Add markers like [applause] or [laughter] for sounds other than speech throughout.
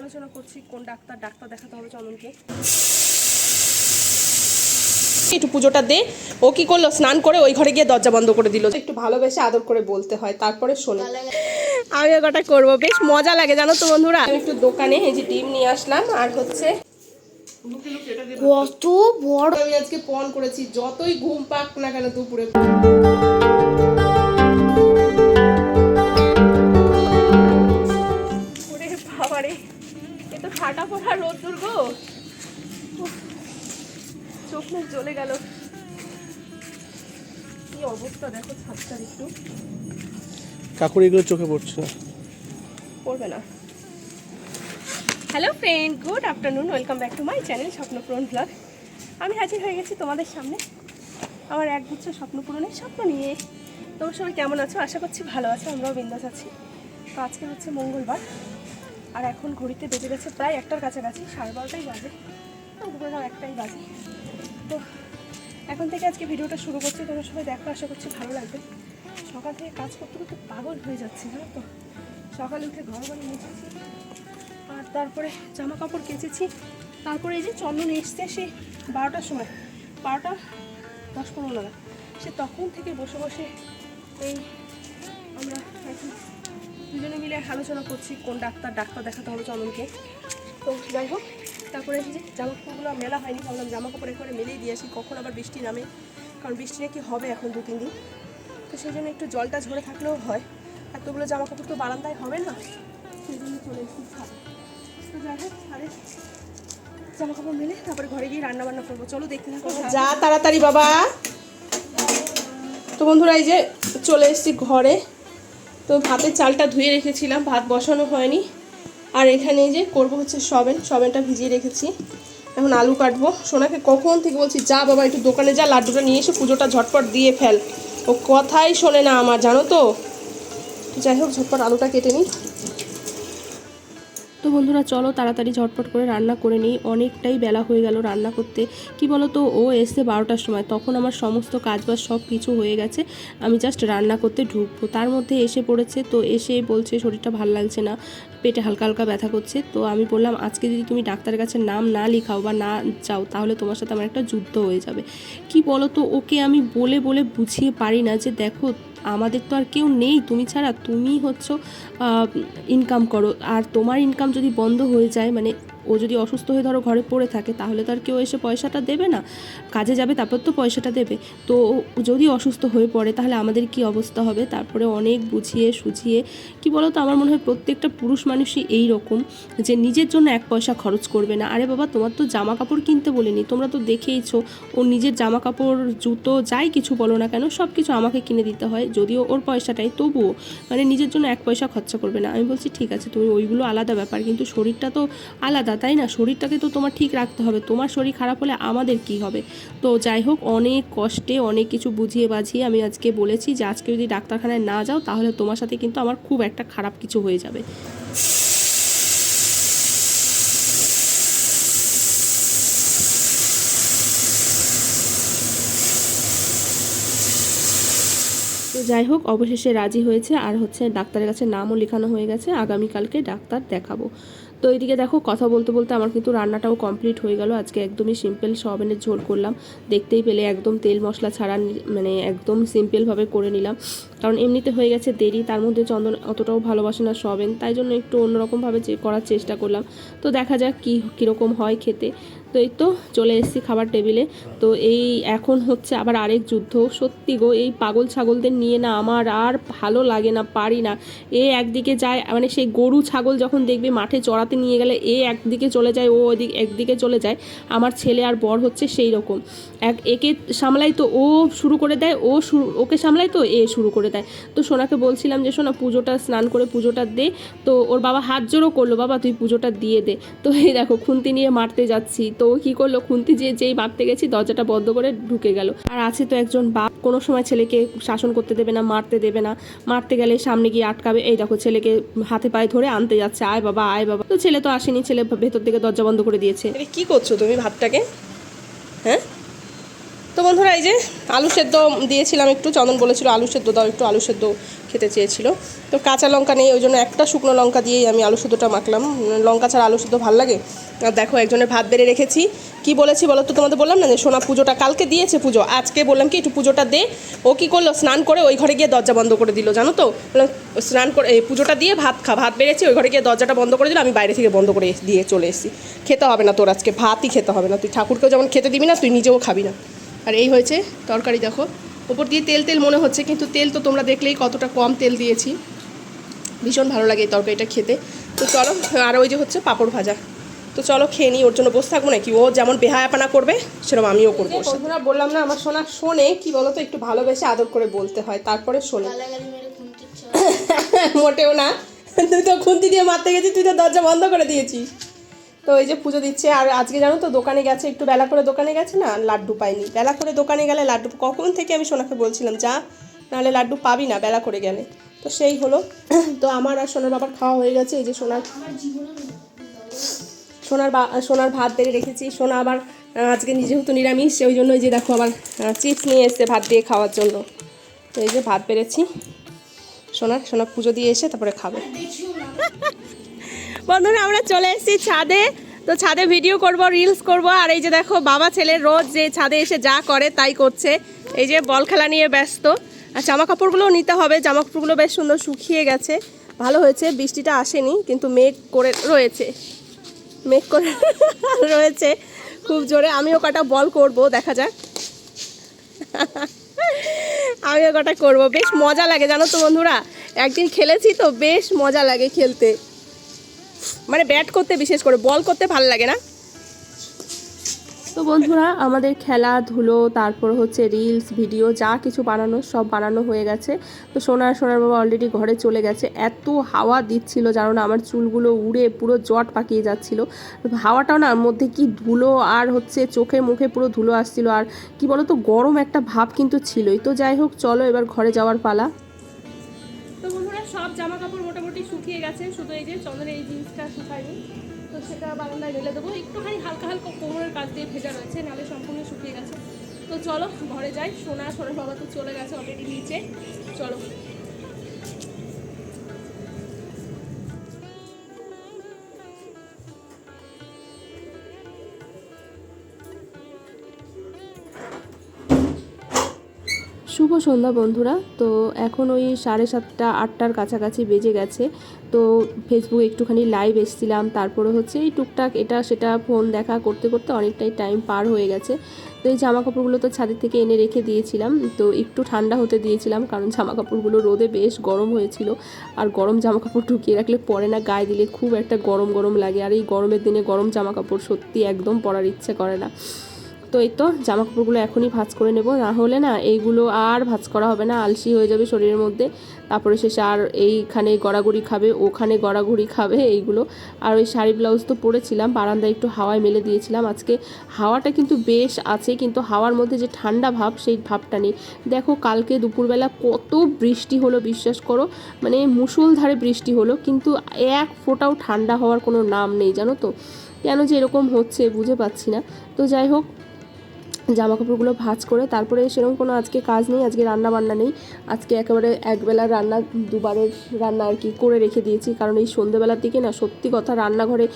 আলোচনা করছি কোন ডাক্তার ডাক্তার দেখাতে হবে চন্দনকে একটু পুজোটা দে। ও কি করল? স্নান করে ওই ঘরে গিয়ে দরজা বন্ধ করে দিল। একটু ভালোবেসে আদর করে বলতে হয় তারপরে শোনো। আমি ওটা করব। বেশ মজা লাগে জানো তো বন্ধুরা। আমি একটু দোকানে এই যে ডিম নিয়ে আসলাম আর হচ্ছে কত বড় আমি আজকে পণ করেছি যতই ঘুম পাক না কেন দুপুরে। কি দেখো ছাদটার একটু। কাকুর এগুলো চোখে পড়ছে না। পড়বে না। Hello friend good afternoon welcome back to my channel Swapnapuran blog আমি হাজির হয়ে গেছি তোমাদের সামনে আমার একগুচ্ছ স্বপ্ন পূরণের স্বপ্ন নিয়ে। তোমরা সবাই কেমন আছো? আশা করছি ভালো আছো আমরাও বিন্দাস আছি। তো আজকে হচ্ছে মঙ্গলবার আর এখন ঘড়িতে বেজে গেছে প্রায় একটার কাছাকাছি সাড়ে বারোটাই বাজে। দুপুরটাও একটাই বাজে। তো এখন থেকে আজকে ভিডিওটা শুরু করছি। তোমরা সবাই দেখো, আশা করছি ভালো লাগবে। সকাল থেকে কাজ করতে করতে পাগল হয়ে যাচ্ছে, জানো তো? সকালে উঠে ঘর বাড়ি মুছেছি, আর তারপরে জামা কাপড় কেচেছি। তারপরে এই যে চন্দন এসছে, সে বারোটার সময়। বারোটা দশ পনেরো নাগাদ। সে তখন থেকে বসে বসে এই আমরা দুজনে মিলে আলোচনা করছি, কোন ডাক্তার ডাক্তার দেখাতে হবে চন্দনকে। তো যাই হোক তারপরে যে জামা কাপড়গুলো মেলা হয়নি ভাবলাম জামা কাপড় একবারে মেলেই দিয়ে আসি কখন আবার বৃষ্টি নামে কারণ বৃষ্টি নাকি হবে এখন দু তিন দিন। তো সেই জন্য একটু জলটা ঝরে থাকলেও হয়। এতগুলো জামা কাপড় তো বারান্দায় হবে না সেই জন্য চলে এসেছি ছাদে। তো যাই হোক ছাদে জামা কাপড় মেলে তারপরে ঘরে গিয়ে রান্না বান্না করব। চলো দেখতে থাকো যা তাড়াতাড়ি বাবা। তো বন্ধুরা এই যে চলে এসেছি ঘরে। তো ভাতের চালটা ধুয়ে রেখেছিলাম ভাত বসানো হয়নি। আর এখানে যে করব হচ্ছে সবেন। সবেনটা ভিজিয়ে রেখেছি। এখন আলু কাটবো। সোনাকে কখন থেকে বলছি, যা বাবা, একটু দোকানে যা, লাড্ডুটা নিয়ে এসে পুজোটা ঝটপট দিয়ে ফেল। ও কথাই শোনে না আমার, জানো তো? যাই হোক, ঝটপট আলুটা কেটে নিই। তো বন্ধুরা, চলো তাড়াতাড়ি ঝটপট করে রান্না করে নিই। অনেকটাই বেলা হয়ে গেল রান্না করতে। কি বলো তো ও এসে বারোটার সময়। তখন আমার সমস্ত কাজবাজ সব কিছু হয়ে গেছে। আমি জাস্ট রান্না করতে ঢুকবো। তার মধ্যে এসে পড়েছে, তো এসে বলছে শরীরটা ভালো লাগছে না, পেটে হালকা হালকা ব্যথা করছে। তো আমি বললাম, আজকে যদি তুমি ডাক্তারের কাছে নাম না লিখাও বা না যাও তাহলে তোমার সাথে আমার একটা যুদ্ধ হয়ে যাবে। কি বলো তো ওকে আমি বলে বলে বুঝিয়ে পারি না যে দেখো আমাদের তো আর কেউ নেই। তুমি ছাড়া তুমি হচ্ছ ইনকাম করো। আর তোমার ইনকাম যদি বন্ধ হয়ে যায় মানে ও যদি অসুস্থ হয়ে ধরো ঘরে পড়ে থাকে, তাহলে তো আর কেউ এসে পয়সাটা দেবে না। কাজে যাবে, তারপর তো পয়সাটা দেবে। তো যদি অসুস্থ হয়ে পড়ে, তাহলে আমাদের কি অবস্থা হবে? তারপরে অনেক বুঝিয়ে সুঝিয়ে, কি বলো তো আমার মনে হয় প্রত্যেকটা পুরুষ মানুষই এই রকম যে নিজের জন্য এক পয়সা খরচ করবে না। আরে বাবা, তোমার তো জামা কাপড় কিনতে বলিনি, তোমরা তো দেখেইছো, ও নিজের জামা কাপড় জুতো, যাই কিছু বলো না কেন সব কিছু আমাকে কিনে দিতে হয়, যদিও ওর পয়সাটাই, তবুও মানে নিজের জন্য এক পয়সা খরচা করবে না। আমি বলছি, ঠিক আছে, তুমি ওইগুলো আলাদা ব্যাপার, কিন্তু শরীরটা তো আলাদা তাই না? শরীরটাকে তো তোমার ঠিক রাখতে হবে। তোমার শরীর খারাপ হলে আমাদের কি হবে? তো যাই হোক, অনেক কষ্টে অনেক কিছু বুঝিয়ে বাঝিয়ে আমি আজকে বলেছি যে আজকে যদি ডাক্তারখানায় না যাও, তাহলে তোমার সাথে কিন্তু আমার খুব একটা খারাপ কিছু হয়ে যাবে। তো যাই হোক, অবশেষে রাজি হয়েছে। আর হচ্ছে ডাক্তারের কাছে নামও লেখানো হয়ে গেছে। আগামীকালকে ডাক্তার দেখাবো। তো এইদিকে দেখো, কথা বলতে বলতে আমার কিন্তু রান্নাটাও কমপ্লিট হয়ে গেল। আজকে একদমই সিম্পল সয়াবিনের ঝোল করলাম। দেখতেই পেলে একদম তেল মশলা ছাড়া মানে একদম সিম্পলভাবে করে নিলাম। কারণ এমনিতে হয়ে গেছে দেরি, তার মধ্যে চন্দন অতটাও ভালোবাসে না সবেন তাই জন্য একটু অন্যরকমভাবে করার চেষ্টা করলাম। তো দেখা যাক কী, কীরকম হয় খেতে। তো এই তো চলে এসেছি খাবার টেবিলে। তো এই এখন হচ্ছে আবার আরেক যুদ্ধ। সত্যি গো, এই পাগল ছাগলদের নিয়ে না আমার আর ভালো লাগে না, পারি না। এ একদিকে যায় মানে সেই গরু ছাগল যখন দেখবে মাঠে চড়াতে নিয়ে গেলে, এ একদিকে চলে যায়, ও ওদিক, একদিকে চলে যায়। আমার ছেলে আর বর হচ্ছে সেই রকম। এক, একে সামলাই তো ও শুরু করে দেয়, ও শুরু, ওকে সামলাই তো এ শুরু করে দেয়। তো সোনাকে বলছিলাম যে সোনা পুজোটা স্নান করে পুজোটা দে। তো ওর বাবা হাত জোরও করল, বাবা, তুই পুজোটা দিয়ে দে। তো এই দেখো, খুন্তি নিয়ে মারতে যাচ্ছি। তো ও কী করল? খুন্তি যে যেই মারতে গেছি, দরজাটা বন্ধ করে ঢুকে গেল। আর আছে তো একজন বাপ, কোনো সময় ছেলেকে শাসন করতে দেবে না, মারতে দেবে না। মারতে গেলে সামনে গিয়ে আটকাবে। এই দেখো, ছেলেকে হাতে পায়ে ধরে আনতে যাচ্ছে। আয় বাবা আয় বাবা। তো ছেলে তো আসেনি, ছেলে ভেতর থেকে দরজা বন্ধ করে দিয়েছে। কি করছ তুমি ভাতটাকে? হ্যাঁ? তো বন্ধুরা এই যে আলু সেদ্ধ দিয়েছিলাম একটু চন্দন বলেছিল আলু সেদ্ধ দাও একটু আলু সেদ্ধ খেতে চেয়েছিল। তো কাঁচা লঙ্কা নেই ওই জন্য একটা শুকনো লঙ্কা দিয়েই আমি আলু সেদ্ধটা মাখলাম। লঙ্কা ছাড়া আলু সেদ্ধ ভালো লাগে? আর দেখো একজনের ভাত বেড়ে রেখেছি। কি বলেছি বলো তো তোমাদের বললাম না যে সোনা পুজোটা কালকে দিয়েছে পুজো? আজকে বললাম কি একটু পুজোটা দে। ও কি করল? স্নান করে ওই ঘরে গিয়ে দরজা বন্ধ করে দিল জানো তো? বললাম, স্নান করে এই পুজোটা দিয়ে ভাত খা ভাত বেড়েছি ওই ঘরে গিয়ে দরজাটা বন্ধ করে দিল আমি বাইরে থেকে বন্ধ করে দিয়ে চলে এসেছি। খেতে হবে না তোর আজকে ভাতই খেতে হবে না। তুই ঠাকুরকেও যেমন খেতে দিবি না তুই নিজেও খাবি না। আর এই হয়েছে তরকারি দেখো। ওপর দিয়ে তেল তেল মনে হচ্ছে কিন্তু তেল তো তোমরা দেখলেই কতটা কম তেল দিয়েছি। ভীষণ ভালো লাগে এই তরকারিটা খেতে। তো চলো আর ওই যে হচ্ছে পাঁপড় ভাজা। তো চলো খেয়ে নিই ওর জন্য বসে থাকব নাকি? ও যেমন বেহায়াপানা করবে সেরকম আমিও করব বন্ধুরা বললাম না আমার সোনা শোনে কি বলো তো একটু ভালোবেসে আদর করে বলতে হয় তারপরে শোনে। মোটেও না তুই তো খুন্তি দিয়ে মারতে গেছিস তুই তো দরজা বন্ধ করে দিয়েছিস। তো এই যে পুজো দিচ্ছে, আর আজকে জানো তো দোকানে গেছে, একটু বেলা করে দোকানে গেছে না, লাড্ডু পাইনি। বেলা করে দোকানে গেলে লাড্ডু, কখন থেকে আমি সোনাকে বলছিলাম, যা, নাহলে লাড্ডু পাবি না বেলা করে গেলে। তো সেই হলো। [clears throat] তো আমার আর সোনার বাবার খাওয়া হয়ে গেছে, এই যে সোনার সোনার বা, সোনার ভাত বেড়ে রেখেছি। সোনা আবার আজকে যেহেতু নিরামিষ ওই জন্য যে দেখো আবার চিপস নিয়ে এসছে ভাত দিয়ে খাওয়ার জন্য। তো এই যে ভাত বেড়েছি, সোনার সোনা পুজো দিয়ে এসে তারপরে খাবে। বন্ধুরা, আমরা চলে এসেছি ছাদে। তো ছাদে ভিডিও করব রিলস করব। আর এই যে দেখো, বাবা ছেলে রোজ যে ছাদে এসে যা করে তাই করছে। এই যে বল খেলা নিয়ে ব্যস্ত। আর জামা কাপড়গুলোও নিতে হবে। জামা কাপড়গুলো বেশ সুন্দর শুকিয়ে গেছে। ভালো হয়েছে, বৃষ্টিটা আসেনি, কিন্তু মেঘ করে রয়েছে। মেঘ করে [laughs] রয়েছে। খুব জোরে আমিও কটা বল করব, দেখা যাক। [laughs] আমিও কটা করব। বেশ মজা লাগে, জানো তো বন্ধুরা? একদিন খেলেছি তো, বেশ মজা লাগে খেলতে। মানে ব্যাট করতে বিশেষ করে বল করতে ভালো লাগে না? তো বন্ধুরা, আমাদের খেলাধুলো তারপর হচ্ছে রিলস ভিডিও যা কিছু বানানো, সব বানানো হয়ে গেছে। তো সোনার সোনার বাবা অলরেডি ঘরে চলে গেছে। এত হাওয়া দিচ্ছিল, জানো না, আমার চুলগুলো উড়ে পুরো জট পাকিয়ে যাচ্ছিল। হাওয়াটাও না, মধ্যে কি ধুলো আর হচ্ছে চোখে মুখে পুরো ধুলো আসছিল। আর কি বলো তো গরম একটা ভাব কিন্তু ছিলই। তো যাই হোক, চলো এবার ঘরে যাওয়ার পালা। সব জামা কাপড় মোটামুটি শুকিয়ে গেছে, শুধু এই যে চন্দ্রের এই জিন্সটা শুকায়নি। তো সেটা বারান্দায় ঢেলে দেবো। একটুখানি হালকা হালকা কোমরের কাজ দিয়ে ভেজা রয়েছে, নাহলে সম্পূর্ণ শুকিয়ে গেছে। তো চলো, ঘরে যাই। সোনা, সোনার বাবা তো চলে গেছে অলরেডি নিচে। চলো। শুভ সন্ধ্যা বন্ধুরা। তো এখন ওই সাড়ে সাতটা, আটটার কাছাকাছি বেজে গেছে। তো ফেসবুকে একটুখানি লাইভ এসেছিলাম। তারপরে হচ্ছে এই টুকটাক এটা সেটা ফোন দেখা করতে করতে অনেকটাই টাইম পার হয়ে গেছে। তো এই জামা কাপড়গুলো তো ছাদের থেকে এনে রেখে দিয়েছিলাম। তো একটু ঠান্ডা হতে দিয়েছিলাম কারণ জামা কাপড়গুলো রোদে বেশ গরম হয়েছিল। আর গরম জামা কাপড় ঢুকিয়ে রাখলে পরে না গায়ে দিলে খুব একটা গরম গরম লাগে। আর এই গরমের দিনে গরম জামা কাপড় সত্যি একদম পরার ইচ্ছে করে না। তো এই তো জামা কাপড়গুলো এখনই ভাঁজ করে নেব। না হলে না, এইগুলো আর ভাঁজ করা হবে না, আলসি হয়ে যাবে শরীরের মধ্যে। তারপরে শেষে আর এইখানে গড়াগড়ি খাবে, ওখানে গড়াগড়ি খাবে, এইগুলো। আর ওই শাড়ি ব্লাউজ তো পরেছিলাম, বারান্দায় একটু হাওয়ায় মেলে দিয়েছিলাম। আজকে হাওয়াটা কিন্তু বেশ আছে, কিন্তু হাওয়ার মধ্যে যে ঠান্ডা ভাব, সেই ভাবটা নেই। দেখো, কালকে দুপুরবেলা কত বৃষ্টি হলো, বিশ্বাস করো। মানে মুষলধারে বৃষ্টি হলো, কিন্তু এক ফোঁটাও ঠান্ডা হওয়ার কোনো নাম নেই, জানো তো। কেন যে এরকম হচ্ছে, বুঝে পাচ্ছি না। তো যাই হোক জামা কাপড়গুলো ভাজ করে তারপরে সেরকম কোনো আজকে কাজ নেই, আজকে রান্না বান্না নেই। আজকে একেবারে একবেলার রান্না, দুবারের রান্না আর কি করে রেখে দিয়েছি। কারণ এই সন্ধ্যেবেলার দিকে না সত্যি কথা রান্নাঘরে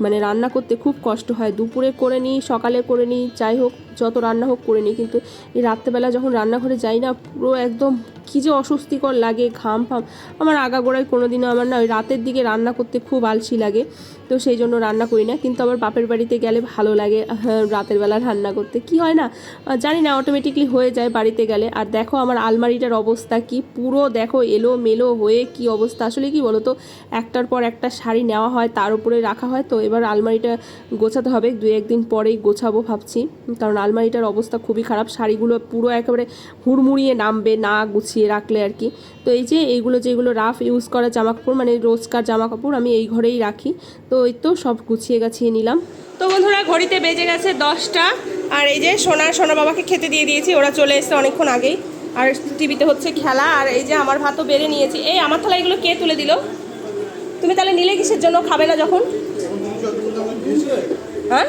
মানে রান্না করতে খুব কষ্ট হয়। দুপুরে করে নিই, সকালে করে নিই, যাই হোক। যত রান্না হোক করে নিই। কিন্তু এই রাত্রেবেলা যখন রান্নাঘরে যাই না, পুরো একদম কী যে অস্বস্তিকর লাগে, ঘাম ফাম। আমার আগাগোড়ায় কোনো দিনও আমার না ওই রাতের দিকে রান্না করতে খুব আলসি লাগে, তো সেই জন্য রান্না করি না। কিন্তু আমার বাপের বাড়িতে গেলে ভালো লাগে রাতের বেলা রান্না করতে। কি হয় না জানি না অটোমেটিকলি হয়ে যায় বাড়িতে গেলে। আর দেখো আমার আলমারিটার অবস্থা কি, পুরো দেখো এলো মেলো হয়ে কি অবস্থা। আসলে কি বলো তো একটার পর একটা শাড়ি নেওয়া হয়, তার উপরে রাখা হয়। তো এবার আলমারিটা গোছাতে হবে দু একদিন পরেই গোছাবো ভাবছি। কারণ আলমারিটার অবস্থা খুবই খারাপ। শাড়িগুলো পুরো একেবারে হুড়মুড়িয়ে নামবে, না গুছিয়ে রাখলে আর কি। তো এই যে এইগুলো যেগুলো রাফ ইউজ করা জামা কাপড় মানে রোজকার জামা কাপড় আমি এই ঘরেই রাখি। তো এই তো সব গুছিয়ে গাছিয়ে নিলাম। তো বন্ধুরা, ঘড়িতে বেজে গেছে দশটা। আর এই যে সোনা সোনা বাবাকে খেতে দিয়ে দিয়েছি, ওরা চলে এসেছে অনেকক্ষণ আগেই। আর টিভিতে হচ্ছে খেলা, আর এই যে আমার ভাতও বেড়ে নিয়েছি। এই আমার থালা এগুলো কে তুলে দিল? তুমি তাহলে নিলে কিসের জন্য? খাবে না যখন? হ্যাঁ?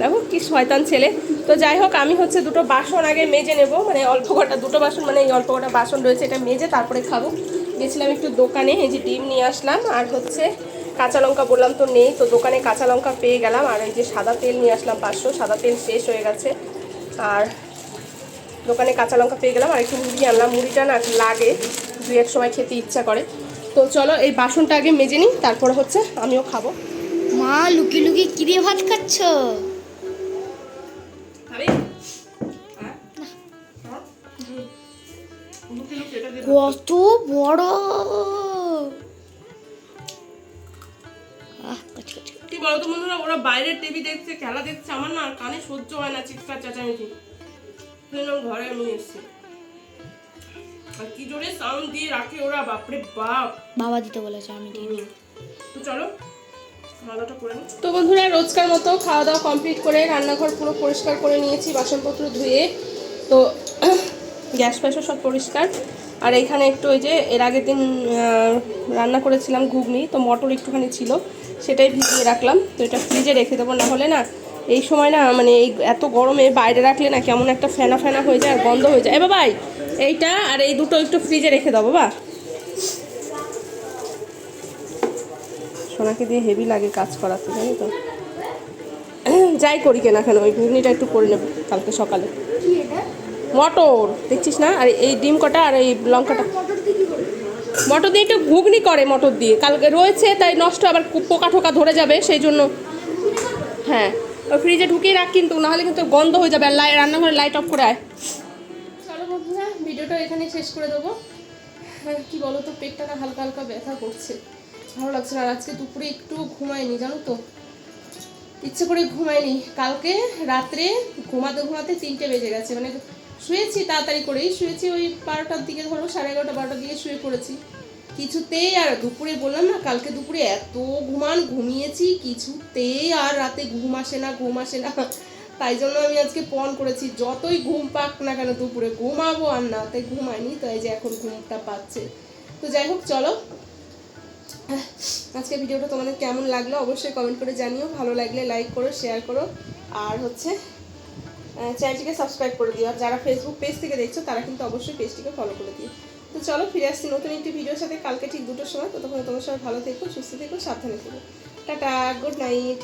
দেখো কি শয়তান ছেলে। তো যাই হোক, আমি হচ্ছে দুটো বাসন আগে মেজে নেব। মানে অল্প কটা, দুটো বাসন মানে এই অল্প কটা বাসন রয়েছে এটা মেজে তারপরে খাব। গেছিলাম একটু দোকানে, এই যে ডিম নিয়ে আসলাম। আর হচ্ছে কাঁচা লঙ্কা বললাম তো নেই, তো দোকানে কাঁচা লঙ্কা পেয়ে গেলাম। আর এই যে সাদা তেল নিয়ে আসলাম পাঁচশো, সাদা তেল শেষ হয়ে গেছে। আর দোকানে কাঁচা লঙ্কা পেয়ে গেলাম। আর একটু মুড়ি আনলাম। মুড়িটা না লাগে, দু এক সময় খেতে ইচ্ছা করে। তো চলো, এই বাসনটা আগে মেজে নিই, তারপর হচ্ছে আমিও খাব। মা, লুকি লুকি কি দিয়ে ভাত খাচ্ছ? কত বড়। কচ, কচ। কি বলতো বন্ধুরা ওরা বাইরের টিভি দেখছে খেলা দেখছে আমার না কানে সহ্য হয় না চিৎকার চেঁচামেচি। ঘরে আমি এসছি। আর কি জোরে সাউন্ড দিয়ে রাখে ওরা বাপরে বাপ। বাবা দিতে বলেছে আমি দিই তো চলো তো বন্ধুরা রোজকার মতো খাওয়া দাওয়া কমপ্লিট করে রান্নাঘর পুরো পরিষ্কার করে নিয়েছি বাসনপত্র ধুয়ে। তো গ্যাস ফ্যাসও সব পরিষ্কার। আর এইখানে একটু ওই যে এর আগের দিন রান্না করেছিলাম ঘুগনি, তো মটর একটুখানি ছিল, সেটাই ভিজিয়ে রাখলাম। তো এটা ফ্রিজে রেখে দেবো, না হলে না এই সময় না মানে এই এত গরমে বাইরে রাখলে না কেমন একটা ফেনা ফেনা হয়ে যায় আর বন্ধ হয়ে যায়। এ বাবাই এইটা আর এই দুটো একটু ফ্রিজে রেখে দাও বাবা। সোনাকে দিয়ে হেভি লাগে কাজ করাতে, জানি তো। যাই করি কেনা কেন ওই ঘুগনিটা একটু করে নেব কালকে সকালে। মটর, দেখছিস না? আর এই ডিম কটা আর এই লঙ্কাটা। মটর দিয়ে একটু ঘুগনি করে মটর দিয়ে। কালকে রয়েছে, তাই নষ্ট, আবার পোকা ঠোকা ধরে যাবে, সেই জন্য। হ্যাঁ ফ্রিজে ঢুকিয়ে রাখ কিন্তু, নাহলে কিন্তু গন্ধ হয়ে যাবে। আর লাই রান্নাঘরে লাইট অফ করে আয়। চলো ভিডিওটা এখানে শেষ করে দেবো। কী বলো তো, পেটটা না হালকা হালকা ব্যথা করছে। ভালো লাগছে না আজকে দুপুরে একটু ঘুমাইনি জানো তো। ইচ্ছে করে ঘুমাইনি কালকে রাত্রে ঘুমাতে ঘুমাতে তিনটে বেজে গেছে মানে শুয়েছি তাড়াতাড়ি করেই, শুয়েছি ওই বারোটার দিকে ধরো, সাড়ে এগারোটা, বারোটার দিকে শুয়ে পড়েছি। কিছুতেই আর দুপুরে বললাম না, কালকে দুপুরে এত ঘুমান, ঘুমিয়েছি, কিছুতেই আর রাতে ঘুম আসে না, ঘুম আসে না। তাই জন্য আমি আজকে পণ করেছি, যতই ঘুম পাক না কেন দুপুরে ঘুমাবো আর না, তাই ঘুমাইনি তো এই যে এখন ঘুমটা পাচ্ছে। তো যাই হোক, চলো। আজকে ভিডিওটা তোমাদের কেমন লাগল অবশ্যই কমেন্ট করে জানিও, ভালো লাগলে লাইক করো শেয়ার করো, আর হচ্ছে চ্যানেলটিকে সাবস্ক্রাইব করে দিও। আর যারা ফেসবুক পেজ থেকে দেখছ, তারা কিন্তু অবশ্যই পেজটিকে ফলো করে দিও। তো চলো ফিরে আসছি নতুন একটি ভিডিওর সাথে। কালকে ঠিক দুটোর সময়। ততক্ষণ তোমার সবাই ভালো থেকো, সুস্থ থেকো, সাবধানে থেকো। Tata good night